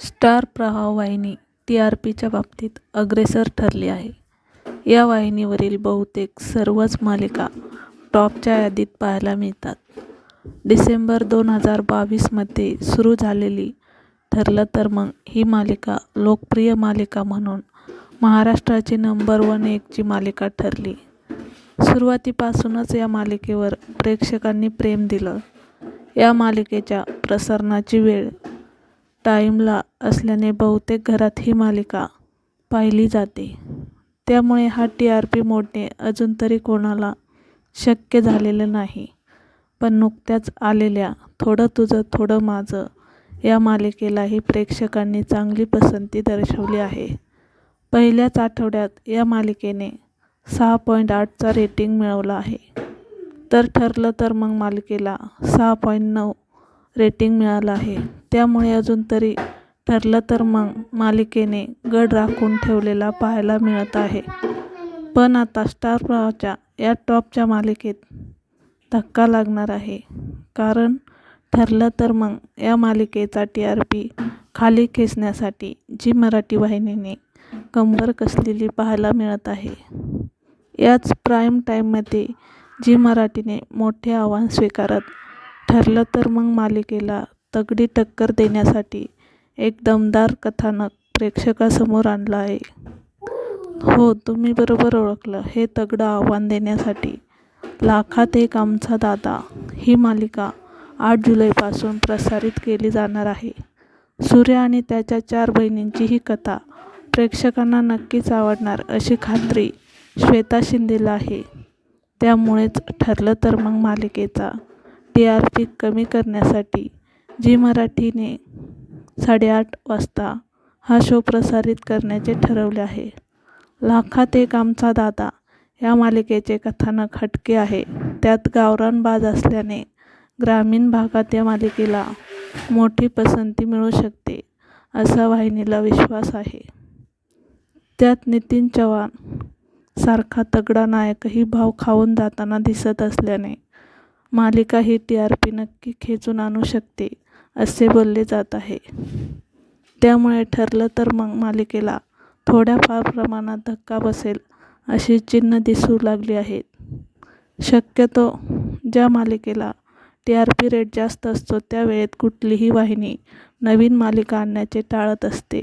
Star प्रवाह वाहिनी T R पीच्या बाबतीत अग्रेसर ठरली आहे. या वाहिनीवरील बहुतेक सर्वच मालिका टॉपच्या यादीत पाहायला मिळतात. डिसेंबर दोन हजार बावीसमध्ये सुरू झालेली ठरलं तर मग ही मालिका लोकप्रिय मालिका म्हणून महाराष्ट्राची नंबर वन एकची मालिका ठरली. सुरुवातीपासूनच या मालिकेवर प्रेक्षकांनी प्रेम दिलं. या मालिकेच्या प्रसारणाची वेळ टाईमला असल्याने बहुतेक घरात ही मालिका पाहिली जाते. त्यामुळे हा टी आर पी मोडणे अजून तरी कोणाला शक्य झालेलं नाही. पण नुकत्याच आलेल्या थोडं तुझं थोडं माझं या मालिकेलाही प्रेक्षकांनी चांगली पसंती दर्शवली आहे. पहिल्याच आठवड्यात या मालिकेने सहा पॉईंट आठचा रेटिंग मिळवला आहे. तर ठरलं तर मग मालिकेला सहा पॉईंट नऊ रेटिंग मिळालं आहे. त्यामुळे अजून तरी ठरलं तर मग मालिकेने गड राखून ठेवलेला पाहायला मिळत आहे. पण आता स्टार प्रवाहच्या या टॉपच्या मालिकेत धक्का लागणार आहे. कारण ठरलं तर मग या मालिकेचा टी आर पी खाली खेचण्यासाठी जी मराठी वाहिनीने कंबर कसलेली पाहायला मिळत आहे. याच प्राईम टाईममध्ये जी मराठीने मोठे आव्हान स्वीकारत ठरलं तर मग मालिकेला तगडी टक्कर देण्यासाठी एक दमदार कथानक प्रेक्षकासमोर आणलं आहे. हो तुम्ही बरोबर ओळखलं. हे तगडं आव्हान देण्यासाठी लाखात एक आमचा दादा ही मालिका आठ जुलैपासून प्रसारित केली जाणार आहे. सूर्य आणि त्याच्या चार बहिणींची ही कथा प्रेक्षकांना नक्कीच आवडणार अशी खात्री श्वेता शिंदेला आहे. त्यामुळेच ठरलं तर मग मालिकेचा टी आर पी कमी करण्यासाठी जी मराठीने साडेआठ वाजता हा शो प्रसारित करण्याचे ठरवले आहे. लाखात एक आमचा दादा या मालिकेचे कथानक हटके आहे. त्यात गावरान बाज असल्याने ग्रामीण भागात या मालिकेला मोठी पसंती मिळू शकते असा वाहिनीला विश्वास आहे. त्यात नितीन चव्हाण सारखा तगडा नायकही भाव खाऊन जाताना दिसत असल्याने मालिका ही टी आर पी नक्की खेचून आणू शकते असे बोलले जात आहे. त्यामुळे ठरलं तर मग मालिकेला थोड्याफार प्रमाणात धक्का बसेल अशी चिन्ह दिसू लागली आहेत. शक्यतो ज्या मालिकेला टी आर पी रेट जास्त असतो त्या वेळेत कुठलीही वाहिनी नवीन मालिका आणण्याचे टाळत असते.